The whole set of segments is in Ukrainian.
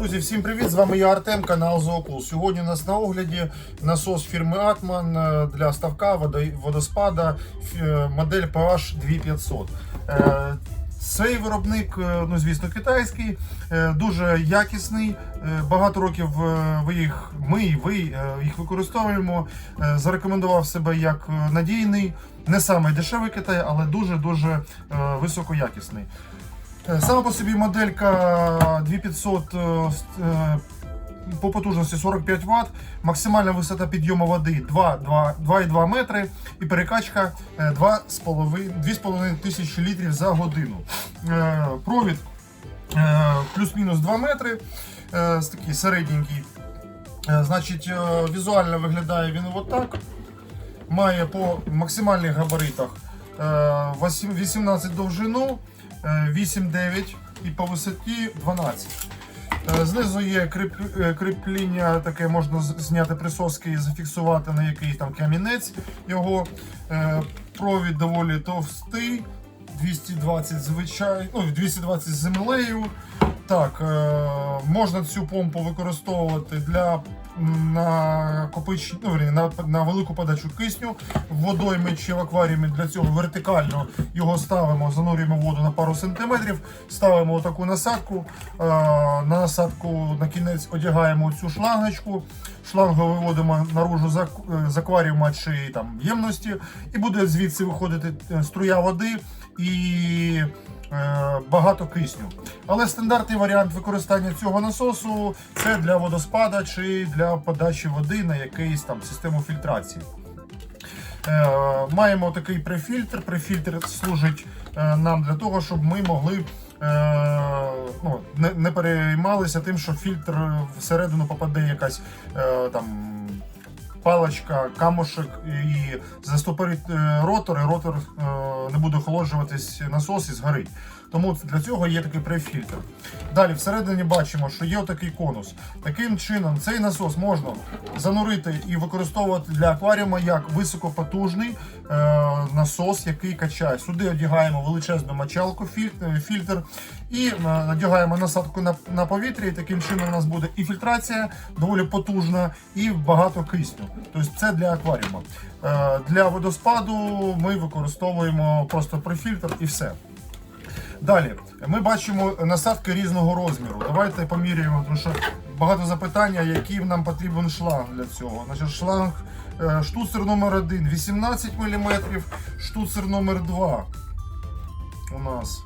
Друзі, всім привіт! З вами я Артем, канал Зоокул. Сьогодні у нас на огляді насос фірми Атман е, для ставка водоспада е, модель PH 2500. Е, Цей виробник, ну звісно, китайський, дуже якісний. Багато років ви їх, ми ви їх використовуємо. Зарекомендував себе як надійний, не саме дешевий Китай, але дуже дуже високоякісний. Е, Сама по собі моделька 2500 е, е, по потужності 45 Вт, максимальна висота підйому води 2, 2, 2,2 метри і перекачка е, 2,5 2,5 тисячі літрів за годину. Провід плюс-мінус 2 метри, такий середненький. Е, Значить, візуально виглядає він отак. Має по максимальних габаритах е, 8 18 довжину, 8-9 і по висоті 12. Е, Знизу є кріп, е, кріпління, таке можна зняти присоски і зафіксувати на якийсь там камінець його. Е, Провід доволі товстий, 220 звичай, ну, 220 з землею. Так, е, можна цю помпу використовувати для накопич... ну, на, на велику подачу кисню в водоймі чи в акваріумі. Для цього вертикально його ставимо, занурюємо воду на пару сантиметрів, ставимо отаку насадку. Е, на насадку на кінець одягаємо цю шлангочку. Шлангу виводимо наружу з з акваріума чи там ємності, і буде звідси виходити е, струя води і е, багато кисню. Але стандартний варіант використання цього насосу це для водоспада чи для подачі води на якийсь там систему фільтрації. Е, маємо такий префільтр. Префільтр служить е, нам для того, щоб ми могли е, ну, не, переймалися тим, що фільтр всередину попаде якась е, там. Паличка, камушек і застопорить е, ротор, і ротор е, не буде охолоджуватись насос і згорить. Тому для цього є такий префільтр. Далі всередині бачимо, що є отакий конус. Таким чином цей насос можна занурити і використовувати для акваріума як високопотужний е, насос, який качає. Сюди одягаємо величезну мочалку, е, фільтр і е, надягаємо насадку на, на повітря. І таким чином у нас буде і фільтрація доволі потужна, і багато кисню. Тобто це для акваріума. Е, для водоспаду ми використовуємо просто префільтр і все. Далі ми бачимо насадки різного розміру. Давайте поміряємо, тому що багато запитання, який нам потрібен шланг для цього. Значить, шланг е, штуцер номер 1 18 мм, штуцер номер 2 у нас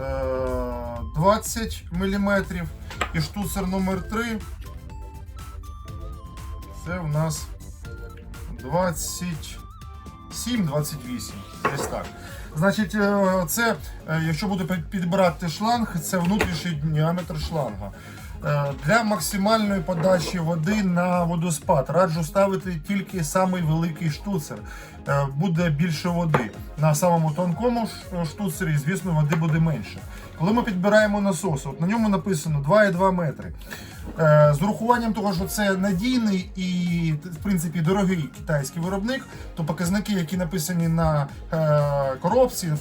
е, 20 мм і штуцер номер 3 це у нас 27-28. Десь так. Значить, е, це, е, якщо буде підбирати шланг, це внутрішній діаметр шланга. Е, Для максимальної подачі води на водоспад раджу ставити тільки самий великий штуцер. Е, Буде більше води. На самому тонкому штуцері, звісно, води буде менше. Коли ми підбираємо насос, от на ньому написано 2,2 метри. Е, З урахуванням того, що це надійний і в принципі дорогий китайський виробник, то показники, які написані на е, коробці,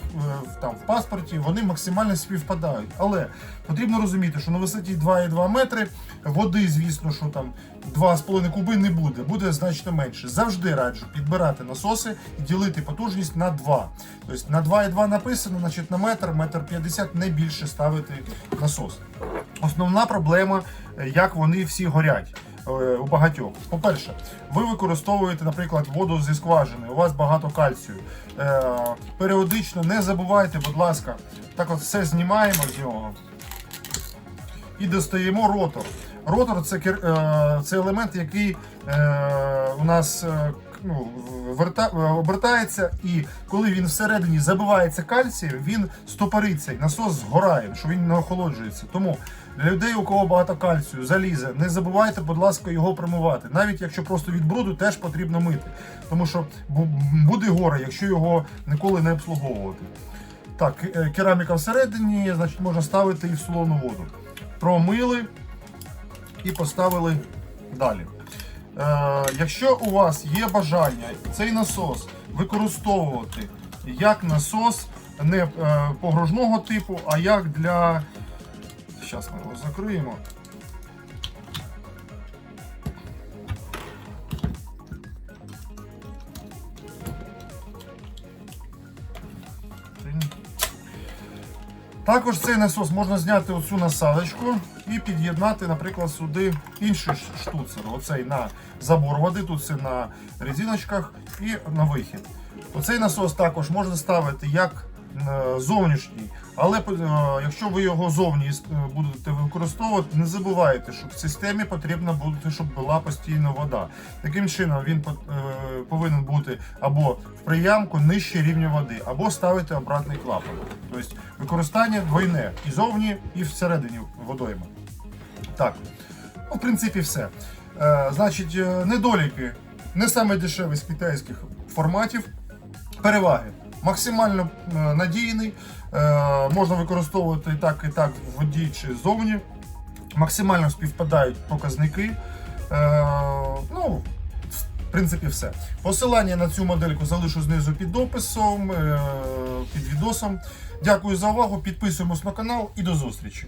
там в паспорті, вони максимально співпадають. Але потрібно розуміти, що на висоті 2,2 метри води, звісно, що там 2,5 куби не буде, буде значно менше. Завжди раджу підбирати насоси і ділити потужність на 2. Тобто на 2,2 написано, значить на метр, метр 50 не більше ставити насос. Основна проблема, е, як вони всі горять. е, У багатьох. По-перше, ви використовуєте, наприклад, воду зі скважини, у вас багато кальцію. Е, періодично не забувайте, будь ласка, так от все знімаємо з нього і достаємо ротор. Ротор це, е, це елемент, який е, у нас е, ну, верта, обертається, і коли він всередині забивається кальцієм, він стопориться, і насос згорає, що він не охолоджується. Тому для людей, у кого багато кальцію, заліза, не забувайте, будь ласка, його промивати. Навіть якщо просто від бруду, теж потрібно мити. Тому що буде горе, якщо його ніколи не обслуговувати. Так, кераміка всередині, значить, можна ставити і в солону воду. Промили і поставили далі. Е, якщо у вас є бажання цей насос використовувати як насос не е, погружного типу, а як для. Зараз ми його закриємо. Також цей насос можна зняти оцю насадочку і під'єднати, наприклад, сюди інший штуцер. Оцей на забор води, тут все на резиночках і на вихід. Оцей насос також можна ставити як е, зовнішній, але е, якщо ви його зовні е, будете використовувати, не забувайте, що в системі потрібно буде, щоб була постійно вода. Таким чином він е, повинен бути або в приямку нижче рівня води, або ставити обратний клапан. Тобто використання двойне і зовні, і всередині водойми. Так, ну, в принципі, все. Значить, недоліки не саме дешевий з китайських форматів. Переваги. Максимально е, надійний, е, можна використовувати і так, і так в воді чи зовні. Максимально співпадають показники. Е, ну, в принципі, все. Посилання на цю модельку залишу знизу під описом, під відосом. Дякую за увагу. Підписуємось на канал і до зустрічі.